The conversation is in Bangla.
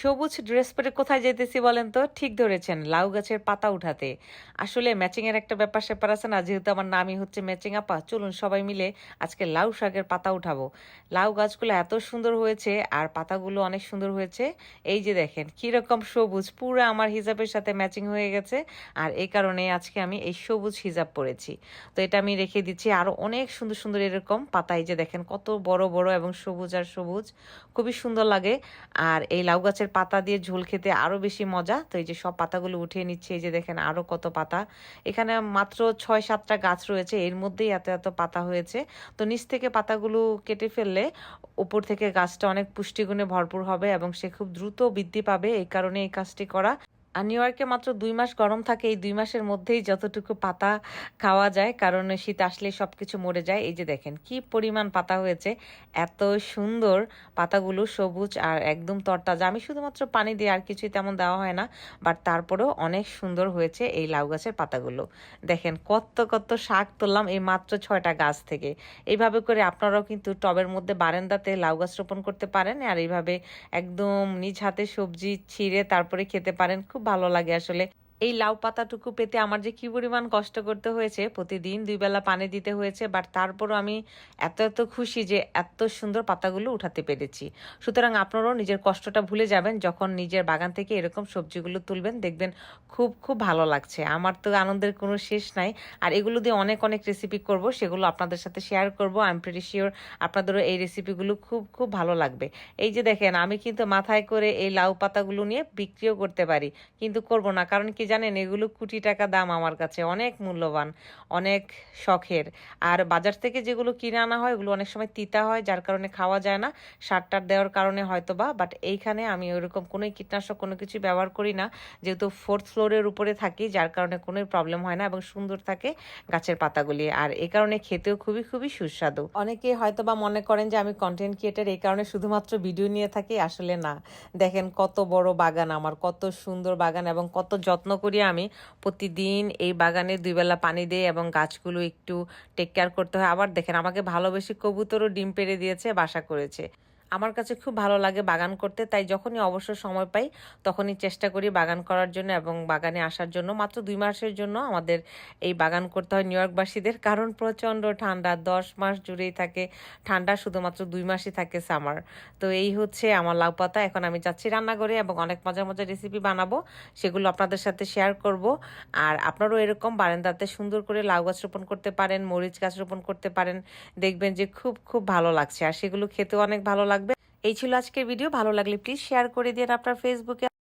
সবুজ ড্রেস পরে কোথায় যেতেছি বলেন তো? ঠিক ধরেছেন, লাউ গাছের পাতা উঠাতে। আসলে ম্যাচিং এর একটা ব্যাপার স্যাপার আছে না, যেহেতু আমার নামই হচ্ছে ম্যাচিং আপা, চলুন সবাই মিলে আজকে লাউ শাকের পাতা উঠাবো। লাউ গাছগুলো এত সুন্দর হয়েছে আর পাতাগুলো অনেক সুন্দর হয়েছে। এই যে দেখেন, কীরকম সবুজ, পুরো আমার হিজাবের সাথে ম্যাচিং হয়ে গেছে আর এই কারণে আজকে আমি এই সবুজ হিজাব পরেছি। তো এটা আমি রেখে দিচ্ছি, আরও অনেক সুন্দর সুন্দর এরকম পাতা। এই যে দেখেন, কত বড় বড় এবং সবুজ আর সবুজ, খুবই সুন্দর লাগে। আর এই লাউ গাছের পাতা দিয়ে ঝোল খেতে আরও বেশি মজা। তো এই যে সব পাতাগুলো উঠিয়ে নিচ্ছে, এই যে দেখেন আরও কত পাতা। এখানে মাত্র ছয় সাতটা গাছ রয়েছে, এর মধ্যেই এত এত পাতা হয়েছে। তো নিচ থেকে পাতাগুলো কেটে ফেললে ওপর থেকে গাছটা অনেক পুষ্টিগুণে ভরপুর হবে এবং সে খুব দ্রুত বৃদ্ধি পাবে। এই কারণে এই কাজটি করা আর নিউ ইয়র্কে মাত্র দুই মাস গরম থাকে, এই দুই মাসের মধ্যেই যতটুকু পাতা খাওয়া যায়, কারণ শীত আসলে সব কিছু মরে যায়। এই যে দেখেন, কি পরিমাণ পাতা হয়েছে, এত সুন্দর পাতাগুলো সবুজ আর একদম তরতাজা। আমি শুধুমাত্র পানি দিয়ে আর কিছুই তেমন দেওয়া হয় না বাট তারপরেও অনেক সুন্দর হয়েছে এই লাউ গাছের পাতাগুলো। দেখেন কত কত শাক তুললাম এই মাত্র ছয়টা গাছ থেকে। এইভাবে করে আপনারাও কিন্তু টবের মধ্যে বারান্দাতে লাউ গাছ রোপণ করতে পারেন আর এইভাবে একদম নিজ হাতে সবজি ছিঁড়ে তারপরে খেতে পারেন। খুব ভালো লাগে আসলে। এই লাউ পাতাটুকু পেতে আমার যে কি পরিমাণ কষ্ট করতে হয়েছে, প্রতিদিন দুই বেলা পানি দিতে হয়েছে বাট তারপরও আমি এত এত খুশি যে এত সুন্দর পাতাগুলো উঠাতে পেরেছি। সুতরাং আপনারাও নিজের কষ্টটা ভুলে যাবেন যখন নিজের বাগান থেকে এরকম সবজিগুলো তুলবেন, দেখবেন খুব খুব ভালো লাগছে। আমার তো আনন্দের কোনো শেষ নাই। আর এগুলো দিয়ে অনেক অনেক রেসিপি করব, সেগুলো আপনাদের সাথে শেয়ার করব। আই এম প্রিটি শিওর আপনাদেরও এই রেসিপিগুলো খুব খুব ভালো লাগবে। এই যে দেখেন, আমি কিন্তু মাথায় করে এই লাউ পাতাগুলো নিয়ে বিক্রিও করতে পারি, কিন্তু করব না। কারণ কি জানেন, এগুলো কোটি টাকা দাম আমার কাছে, অনেক মূল্যবান, অনেক শখের। আর বাজার থেকে যেগুলো কিনে আনা হয়, ওগুলো অনেক সময় তিতা হয়, যার কারণে খাওয়া যায় না। সার টার দেওয়ার কারণে হয়তো বা বাট এইখানে আমি ওইরকম কোনো কীটনাশক, কোনো কিছু ব্যবহার করি না। যেহেতু ফোর্থ ফ্লোরের উপরে থাকি, যার কারণে কোনো প্রবলেম হয় না এবং সুন্দর থাকে গাছের পাতাগুলি। আর এই কারণে খেতেও খুবই খুবই সুস্বাদু। অনেকে হয়তো বা মনে করেন যে আমি কন্টেন্ট ক্রিয়েটার এই কারণে শুধুমাত্র ভিডিও নিয়ে থাকি, আসলে না। দেখেন কত বড় বাগান আমার, কত সুন্দর বাগান এবং কত যত্ন করি আমি। প্রতিদিন এই বাগানে দুইবেলা পানি দিই এবং গাছগুলো একটু টেক কেয়ার করতে হয়। আবার দেখেন, আমাকে ভালোবেসে কবুতরও ডিম পেড়ে দিয়েছে, বাসা করেছে। আমার কাছে খুব ভালো লাগে বাগান করতে, তাই যখনই অবসর সময় পাই তখনই চেষ্টা করি বাগান করার জন্য এবং বাগানে আসার জন্য। মাত্র দুই মাসের জন্য আমাদের এই বাগান করতে হয় নিউ ইয়র্কবাসীদের কারণ প্রচণ্ড ঠান্ডা, দশ মাস জুড়েই থাকে ঠান্ডা, শুধুমাত্র দুই মাসই থাকে সামার। তো এই হচ্ছে আমার লাউ পাতা। এখন আমি যাচ্ছি রান্নাঘরে এবং অনেক মজার মজার রেসিপি বানাবো, সেগুলো আপনাদের সাথে শেয়ার করব। আর আপনারও এরকম বারান্দাতে সুন্দর করে লাউ গাছ রোপণ করতে পারেন, মরিচ গাছ রোপণ করতে পারেন, দেখবেন যে খুব খুব ভালো লাগছে। আর সেগুলো খেতেও অনেক ভালো লাগবে এই ছিল আজকের ভিডিও। ভালো লাগলে প্লিজ শেয়ার করে দিন আপনার ফেসবুকে